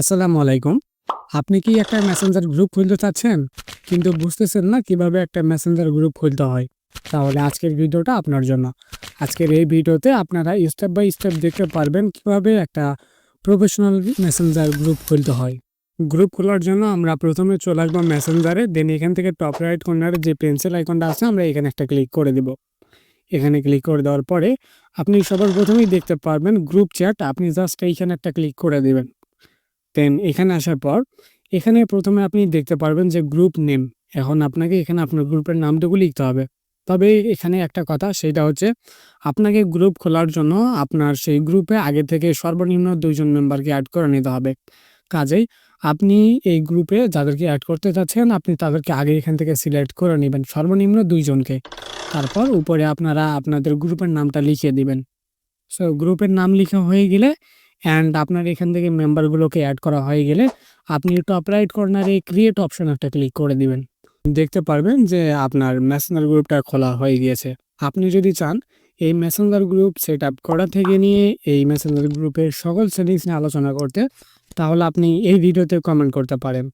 আসসালামু আলাইকুম। আপনি কি একটা মেসেঞ্জার গ্রুপ খুলতে চাচ্ছেন? কিন্তু বুঝতেছেন না কীভাবে একটা মেসেঞ্জার গ্রুপ খুলতে হয়। তাহলে আজকের ভিডিওটা আপনার জন্য। আজকের এই ভিডিওতে আপনারা স্টেপ বাই স্টেপ দেখতে পারবেন কীভাবে একটা প্রফেশনাল মেসেঞ্জার গ্রুপ খুলতে হয়। গ্রুপ খোলার জন্য আমরা প্রথমে চলে আসব মেসেঞ্জারে দেন এখান থেকে টপ রাইট কর্নারে যে পেন্সিল আইকনটা আছে, আমরা এখানে একটা ক্লিক করে দেব। এখানে ক্লিক করে দেওয়ার পরে আপনি সবার প্রথমেই দেখতে পারবেন গ্রুপ চ্যাট আপনি জাস্ট এইখানে একটা ক্লিক করে দেবেন। দেন এখানে আসার পর, এখানে প্রথমে আপনি দেখতে পারবেন যে গ্রুপ নেম এখন আপনাকে এখানে আপনার গ্রুপের নামটুকু লিখতে হবে। তবে এখানে একটা কথা, সেটা হচ্ছে আপনাকে গ্রুপ খোলার জন্য আপনার সেই গ্রুপে আগে থেকে সর্বনিম্ন দুইজন মেম্বারকে অ্যাড করে নিতে হবে। কাজেই আপনি এই গ্রুপে যাদেরকে অ্যাড করতে চাচ্ছেন আপনি তাদেরকে আগে এখান থেকে সিলেক্ট করে নেবেন, সর্বনিম্ন দুইজনকে। তারপর উপরে আপনারা আপনাদের গ্রুপের নামটা লিখিয়ে দিবেন। সো গ্রুপের নাম লেখা হয়ে গেলে অ্যান্ড আপনার এখান থেকে মেম্বারগুলোকে অ্যাড করা হয়ে গেলে আপনি টপ রাইট কর্নারে ক্রিয়েট অপশন একটা ক্লিক করে দিবেন। দেখতে পারবেন যে আপনার মেসেঞ্জার গ্রুপটা খোলা হয়ে গিয়েছে। আপনি যদি চান, এই ম্যাসেঞ্জার গ্রুপ সেট আপ করা থেকে নিয়ে এই ম্যাসেঞ্জার গ্রুপের সকল সেটিংস নিয়ে আলোচনা করতে, তাহলে আপনি এই ভিডিওতে কমেন্ট করতে পারেন।